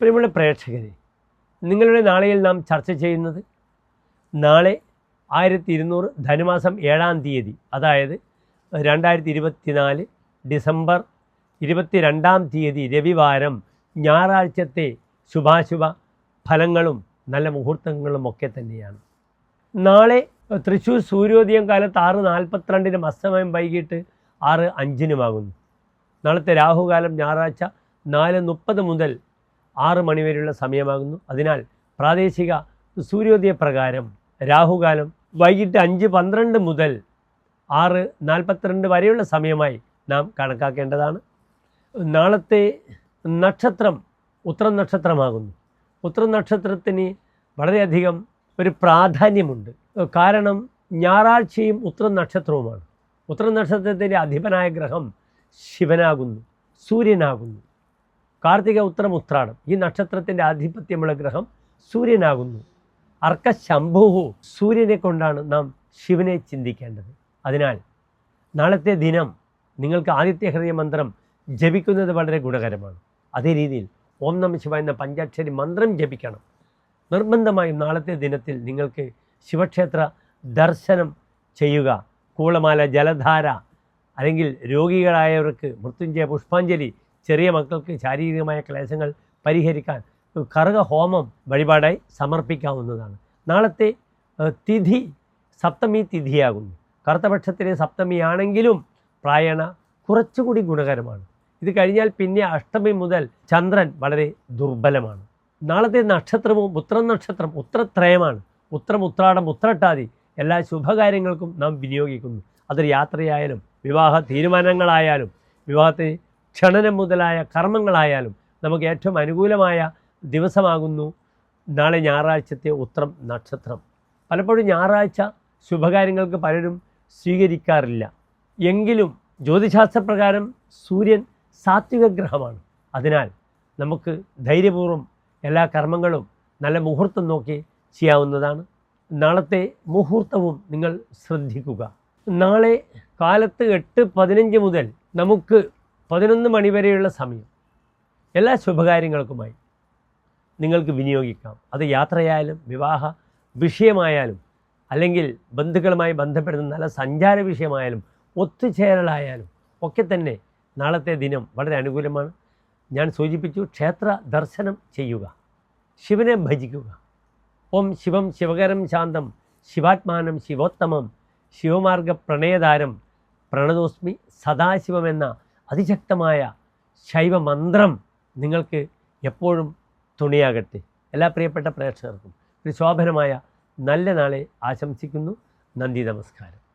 പ്രിയമുള്ള പ്രേക്ഷകരെ നിങ്ങളുടെ നാളെയിൽ നാം ചർച്ച ചെയ്യുന്നത് നാളെ ആയിരത്തി ഇരുന്നൂറ് ധനുമാസം ഏഴാം തീയതി അതായത് രണ്ടായിരത്തി ഇരുപത്തിനാല് ഡിസംബർ ഇരുപത്തി രണ്ടാം തീയതി രവിവാരം ഞായറാഴ്ചത്തെ ശുഭാശുഭ ഫലങ്ങളും നല്ല മുഹൂർത്തങ്ങളും ഒക്കെ തന്നെയാണ്. നാളെ തൃശ്ശൂർ സൂര്യോദയം കാലത്ത് ആറ് നാൽപ്പത്തിരണ്ടിനും അസ്തമയം വൈകിട്ട് ആറ് അഞ്ചിനുമാകുന്നു. നാളത്തെ രാഹുകാലം ഞായറാഴ്ച നാല് മുപ്പത് മുതൽ ആറ് മണിവരെയുള്ള സമയമാകുന്നു. അതിനാൽ പ്രാദേശിക സൂര്യോദയ പ്രകാരം രാഹുകാലം വൈകിട്ട് അഞ്ച് പന്ത്രണ്ട് മുതൽ ആറ് നാൽപ്പത്തിരണ്ട് വരെയുള്ള സമയമായി നാം കണക്കാക്കേണ്ടതാണ്. നാളത്തെ നക്ഷത്രം ഉത്രം നക്ഷത്രമാകുന്നു. ഉത്രം നക്ഷത്രത്തിന് വളരെയധികം ഒരു പ്രാധാന്യമുണ്ട്. കാരണം ഞായറാഴ്ചയും ഉത്രം നക്ഷത്രവുമാണ്. ഉത്രം നക്ഷത്രത്തിന്റെ അധിപനായ ഗ്രഹം ശിവനാകുന്നു സൂര്യനാകുന്നു. കാർത്തിക ഉത്തരം ഉത്രാടം ഈ നക്ഷത്രത്തിന്റെ ആധിപത്യമുള്ള ഗ്രഹം സൂര്യനാകുന്നു. അർക്കശംഭുഹു സൂര്യനെ കൊണ്ടാണ് നാം ശിവനെ ചിന്തിക്കേണ്ടത്. അതിനാൽ നാളത്തെ ദിനം നിങ്ങൾക്ക് ആദിത്യ ഹൃദയ മന്ത്രം ജപിക്കുന്നത് വളരെ ഗുണകരമാണ്. അതേ രീതിയിൽ ഓം നമ ശിവ എന്ന പഞ്ചാക്ഷരി മന്ത്രം ജപിക്കണം. നിർബന്ധമായും നാളത്തെ ദിനത്തിൽ നിങ്ങൾക്ക് ശിവക്ഷേത്ര ദർശനം ചെയ്യുക. കൂളമാല ജലധാര അല്ലെങ്കിൽ രോഗികളായവർക്ക് മൃത്യുഞ്ജയ പുഷ്പാഞ്ജലി ചെറിയ മക്കൾക്ക് ശാരീരികമായ ക്ലേശങ്ങൾ പരിഹരിക്കാൻ കറുക ഹോമം വഴിപാടായി സമർപ്പിക്കാവുന്നതാണ്. നാളത്തെ തിഥി സപ്തമി തിഥിയാകുന്നു. കറുത്തപക്ഷത്തിലെ സപ്തമിയാണെങ്കിലും പ്രായണ കുറച്ചുകൂടി ഗുണകരമാണ്. ഇത് കഴിഞ്ഞാൽ പിന്നെ അഷ്ടമി മുതൽ ചന്ദ്രൻ വളരെ ദുർബലമാണ്. നാളത്തെ നക്ഷത്രവും ഉത്രം നക്ഷത്രം ഉത്രത്രയമാണ്. ഉത്രം ഉത്രാടം ഉത്രട്ടാതി എല്ലാ ശുഭകാര്യങ്ങൾക്കും നാം വിനിയോഗിക്കുന്നു. അതൊരു യാത്രയായാലും വിവാഹ തീരുമാനങ്ങളായാലും വിവാഹത്തിന് ക്ഷണനം മുതലായ കർമ്മങ്ങളായാലും നമുക്ക് ഏറ്റവും അനുകൂലമായ ദിവസമാകുന്നു. നാളെ ഞായറാഴ്ചത്തെ ഉത്രം നക്ഷത്രം. പലപ്പോഴും ഞായറാഴ്ച ശുഭകാര്യങ്ങൾക്ക് പലരും സ്വീകരിക്കാറില്ല. എങ്കിലും ജ്യോതിശാസ്ത്രപ്രകാരം സൂര്യൻ സാത്വിക ഗ്രഹമാണ്. അതിനാൽ നമുക്ക് ധൈര്യപൂർവം എല്ലാ കർമ്മങ്ങളും നല്ല മുഹൂർത്തം നോക്കി ചെയ്യാവുന്നതാണ്. നാളത്തെ മുഹൂർത്തവും നിങ്ങൾ ശ്രദ്ധിക്കുക. നാളെ കാലത്ത് എട്ട് പതിനഞ്ച് മുതൽ നമുക്ക് പതിനൊന്ന് മണിവരെയുള്ള സമയം. എല്ലാ ശുഭകാര്യങ്ങൾക്കുമായി നിങ്ങൾക്ക് വിനിയോഗിക്കാം. അത് യാത്രയായാലും വിവാഹ വിഷയമായാലും അല്ലെങ്കിൽ ബന്ധുക്കളുമായി ബന്ധപ്പെടുന്ന നല്ല സഞ്ചാര വിഷയമായാലും ഒത്തുചേരലായാലും ഒക്കെ തന്നെ നാളത്തെ ദിനം വളരെ അനുകൂലമാണ്. ഞാൻ സൂചിപ്പിച്ചു ക്ഷേത്ര ദർശനം ചെയ്യുക ശിവനെ ഭജിക്കുക. ഓം ശിവം ശിവകരം ശാന്തം ശിവാത്മാനം ശിവോത്തമം ശിവമാർഗ പ്രണയതാരം പ്രണതോസ്മി സദാശിവമെന്ന അതിശക്തമായ ശൈവ മന്ത്രം നിങ്ങൾക്ക് എപ്പോഴും തുണിയാകട്ടെ. എല്ലാ പ്രിയപ്പെട്ട പ്രേക്ഷകർക്കും ഒരു ശോഭനമായ നല്ല നാളെ ആശംസിക്കുന്നു. നന്ദി നമസ്കാരം.